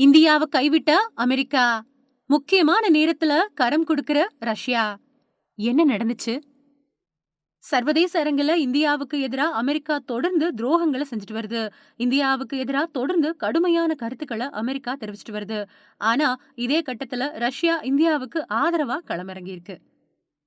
இந்தியாவை கைவிட்ட அமெரிக்கா? முக்கியமான நேரத்துல கரம் கொடுக்கிற ரஷ்யா? என்ன நடந்துச்சு? சர்வதேச அரங்குல இந்தியாவுக்கு எதிரா அமெரிக்கா தொடர்ந்து துரோகங்களை செஞ்சுட்டு வருது. இந்தியாவுக்கு எதிரா தொடர்ந்து கடுமையான கருத்துக்களை அமெரிக்கா தெரிவிச்சிட்டு வருது. ஆனா இதே கட்டத்துல ரஷ்யா இந்தியாவுக்கு ஆதரவா களமிறங்கி இருக்கு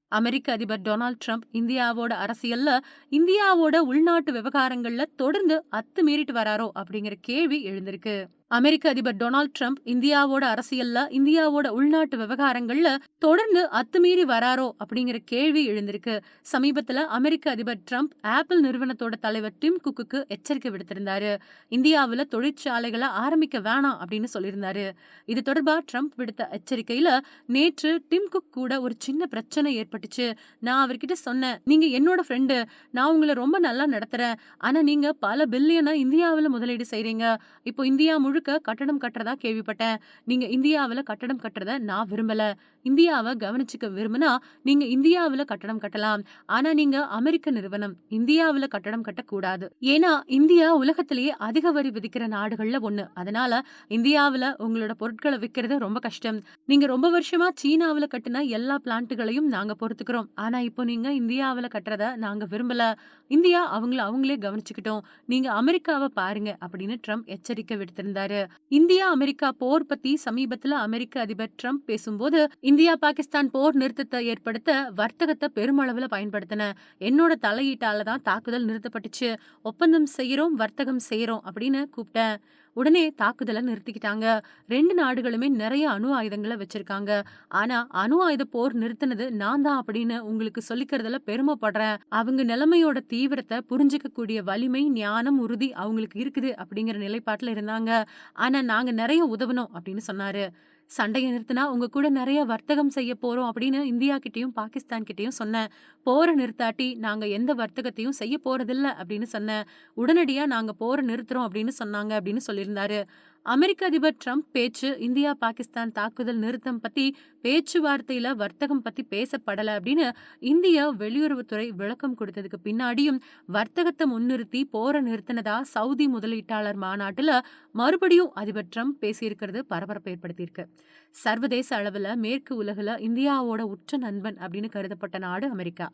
அமெரிக்க அதிபர் டொனால்ட் ட்ரம்ப் இந்தியாவோட அரசியல்ல இந்தியாவோட உள்நாட்டு விவகாரங்கள்ல தொடர்ந்து அத்துமீறிட்டு வராரோ அப்படிங்கிற கேள்வி எழுந்திருக்கு. அமெரிக்க அதிபர் டொனால்ட் ட்ரம்ப் இந்தியாவோட அரசியல்ல இந்தியாவோட உள்நாட்டு விவகாரங்கள்ல தொடர்ந்து அத்துமீறி வராரோ அப்படிங்கிற கேள்வி எழுந்திருக்கு. சமீபத்துல அமெரிக்க அதிபர் ட்ரம்ப் ஆப்பிள் நிறுவனத்தோட தலைவர் டிம் குக்குக்கு எச்சரிக்கை விடுத்திருந்தாரு. இந்தியாவில தொழிற்சாலைகளை ஆரம்பிக்க வேணாம் அப்படின்னு சொல்லியிருந்தாரு. இது தொடர்பா ட்ரம்ப் விடுத்த எச்சரிக்கையில நேற்று டிம் குக் கூட ஒரு சின்ன பிரச்சனை ஏற்பட்டுச்சு. நான் அவர்கிட்ட சொன்னேன் நீங்க என்னோட ஃப்ரெண்டு நான் உங்களை ரொம்ப நல்லா நடத்துறேன். ஆனா நீங்க பல பில்லியனை இந்தியாவுல முதலீடு செய்றீங்க. இப்போ இந்தியா முழு முழுக்க கட்டடம் கட்டுறதா கேள்விப்பட்டேன். நீங்க இந்தியாவுல கட்டடம் கட்டுறத நான் விரும்பல. இந்தியாவை கவனிச்சுக்க விரும்பினா நீங்க இந்தியாவுல கட்டடம் கட்டலாம். ஆனா நீங்க அமெரிக்க நிறுவனம் இந்தியாவுல கட்டடம் கட்டக்கூடாது. ஏன்னா இந்தியா உலகத்திலேயே அதிக வரி விதிக்கிற நாடுகள்ல ஒண்ணு. அதனால இந்தியாவுல உங்களோட பொருட்களை விற்கிறது ரொம்ப கஷ்டம். நீங்க ரொம்ப வருஷமா சீனாவுல கட்டின எல்லா பிளான்ட்டுகளையும் நாங்க பொறுத்துக்கிறோம். ஆனா இப்போ நீங்க இந்தியாவுல கட்டுறத நாங்க விரும்பல. இந்தியா அவங்கள அவங்களே கவனிச்சுக்கிட்டோம். நீங்க அமெரிக்காவை பாருங்க அப்படின்னு ட்ரம்ப் எச்சரிக்கை விடுத்திருந்தாரு. இந்தியா அமெரிக்கா போர் பத்தி சமீபத்துல அமெரிக்க அதிபர் ட்ரம்ப் பேசும்போது இந்தியா பாகிஸ்தான் போர் நிறுத்தத்தை ஏற்படுத்த வர்த்தகத்தை பெருமளவுல பயன்படுத்தின. என்னோட தலையீட்டால தான் தாக்குதல் நிறுத்தப்பட்டுச்சு. ஒப்பந்தம் செய்யறோம் வர்த்தகம் செய்யறோம் அப்படின்னு கூப்பிட்டேன். உடனே தாக்குதலை நிறுத்திக்கிட்டாங்க. ரெண்டு நாடுகளுமே நிறைய அணு ஆயுதங்களை வச்சிருக்காங்க. ஆனா அணு ஆயுத போர் நிறுத்தினது நான் தான் அப்படின்னு உங்களுக்கு சொல்லிக்கிறதுல பெருமைப்படுறேன். அவங்க நிலைமையோட தீவிரத்தை புரிஞ்சுக்க கூடிய வலிமை ஞானம் உறுதி அவங்களுக்கு இருக்குது அப்படிங்கிற நிலைப்பாட்டுல இருந்தாங்க. ஆனா நாங்க நிறைய உதவணும் அப்படின்னு சொன்னாரு. சண்டையை நிறுத்தினா உங்க கூட நிறைய வர்த்தகம் செய்ய போறோம் அப்படின்னு இந்தியா கிட்டயும் பாகிஸ்தான் கிட்டயும் சொன்னேன். போரை நிறுத்தாட்டி நாங்க எந்த வர்த்தகத்தையும் செய்ய போறதில்ல அப்படின்னு சொன்னேன். உடனடியா நாங்க போரை நிறுத்துறோம் அப்படின்னு சொன்னாங்க அப்படின்னு சொல்லியிருந்தாரு. அமெரிக்க அதிபர் ட்ரம்ப் பேச்சு இந்தியா பாகிஸ்தான் தாக்குதல் நிறுத்தம் பத்தி பேச்சுவார்த்தையில வர்த்தகம் பத்தி பேசப்படல அப்படின்னு இந்தியா வெளியுறவுத்துறை விளக்கம் கொடுத்ததுக்கு பின்னாடியும் வர்த்தகத்தை முன்னிறுத்தி போரை நிறுத்தினதா சவுதி முதலீட்டாளர் மாநாட்டுல மறுபடியும் அதிபர் ட்ரம்ப் பேசியிருக்கிறது பரபரப்பு ஏற்படுத்தியிருக்கு. சர்வதேச அளவுல மேற்கு உலகுல இந்தியாவோட உற்ற நண்பன் அப்படின்னு கருதப்பட்ட நாடு அமெரிக்கா.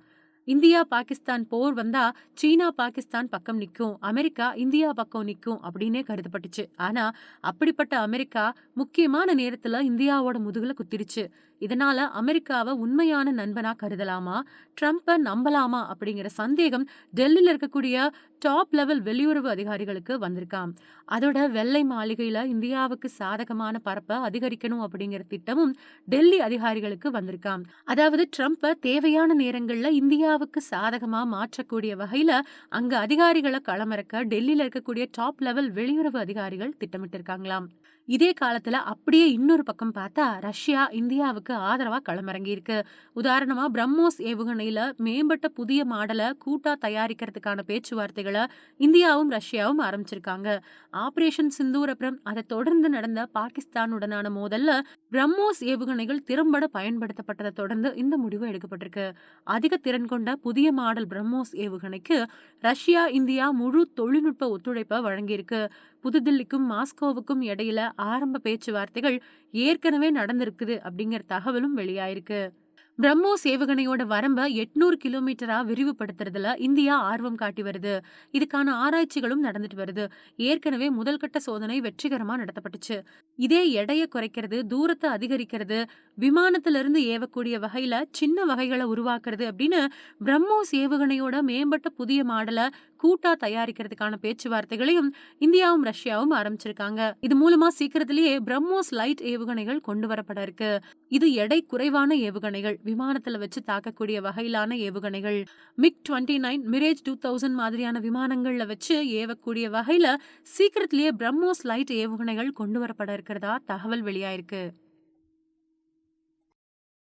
இந்தியா பாகிஸ்தான் போர் வந்தா சீனா பாகிஸ்தான் பக்கம் நிக்கும் அமெரிக்கா இந்தியா பக்கம் நிக்கும் அப்படின்னே கருதப்பட்டுச்சு. ஆனா அப்படிப்பட்ட அமெரிக்கா முக்கியமான நேரத்துல இந்தியாவோட முதுகுல குத்திடுச்சு. இதனால அமெரிக்காவை உண்மையான நண்பனா கருதலாமா ட்ரம்ப்பை நம்பலாமா அப்படிங்கிற சந்தேகம் டெல்லியில இருக்கக்கூடிய டாப் லெவல் வெளியுறவு அதிகாரிகளுக்கு வந்திருக்காம். அதோட வெள்ளை மாளிகையில இந்தியாவுக்கு சாதகமான பரப்பை அதிகரிக்கணும் அப்படிங்கிற திட்டமும் டெல்லி அதிகாரிகளுக்கு வந்திருக்காம். அதாவது ட்ரம்ப்பை தேவையான நேரங்கள்ல இந்தியாவுக்கு சாதகமா மாற்றக்கூடிய வகையில அங்க அதிகாரிகளை களமிறக்க டெல்லியில இருக்கக்கூடிய டாப் லெவல் வெளியுறவு அதிகாரிகள் திட்டமிட்டிருக்காங்களாம். இதே காலத்துல அப்படியே இன்னொரு பக்கம் பார்த்தா ரஷ்யா இந்தியாவுக்கு ஆதரவா களமிறங்கி இருக்கு உதாரணமா பிரம்மோஸ் ஏவுகணையில மேம்பட்ட புதிய மாடலை கூட்டா தயாரிக்கிறதுக்கான பேச்சுவார்த்தைகளை இந்தியாவும் ரஷ்யாவும் ஆரம்பிச்சிருக்காங்க. ஆபரேஷன் சிந்தூர் அப்புறம் அதை தொடர்ந்து நடந்த பாகிஸ்தானுடனான மோதல்ல பிரம்மோஸ் ஏவுகணைகள் திறம்பட பயன்படுத்தப்பட்டதை தொடர்ந்து இந்த முடிவு எடுக்கப்பட்டிருக்கு. அதிக திறன் கொண்ட புதிய மாடல் பிரம்மோஸ் ஏவுகணைக்கு ரஷ்யா இந்தியா முழு தொழில்நுட்ப ஒத்துழைப்பை வழங்கியிருக்கு. புதுதில்லிக்கும் மாஸ்கோவுக்கும் இடையில ஆரம்ப பேச்சுவார்த்தைகள் ஏற்கனவே நடந்திருக்குது அப்படிங்கிற தகவலும் வெளியாயிருக்கு. பிரம்மோஸ் ஏவுகணையோட வரம்ப எட்நூறு கிலோமீட்டரா விரிவுபடுத்துறதுல இந்தியா ஆர்வம் காட்டி வருது. இதுக்கான ஆராய்ச்சிகளும் நடந்துட்டு வருது. ஏற்கனவே முதல் கட்ட சோதனை வெற்றிகரமா நடத்தப்பட்டுச்சு. இதே எடையை குறைக்கிறது தூரத்தை அதிகரிக்கிறது விமானத்துல இருந்து ஏவக்கூடிய வகையில சின்ன வகைகளை உருவாக்குறது அப்படின்னு பிரம்மோஸ் ஏவுகணையோட மேம்பட்ட புதிய மாடலை கூட்டா தயாரிக்கிறதுக்கான பேச்சுவார்த்தைகளையும் இந்தியாவும் ரஷ்யாவும் ஆரம்பிச்சிருக்காங்க. இது மூலமா சீக்கிரத்திலேயே பிரம்மோஸ் லைட் ஏவுகணைகள் கொண்டு வரப்பட இருக்கு. இது எடை குறைவான ஏவுகணைகள் விமானத்துல வச்சு தாக்கக்கூடிய வகையிலான ஏவுகணைகள். MiG twenty nine Mirage two thousand மாதிரியான விமானங்கள்ல வச்சு ஏவக்கூடிய வகையில சீக்கிரத்திலேயே பிரம்மோஸ் லைட் ஏவுகணைகள் கொண்டு வரப்பட இருக்கிறதா தகவல் வெளியாயிருக்கு.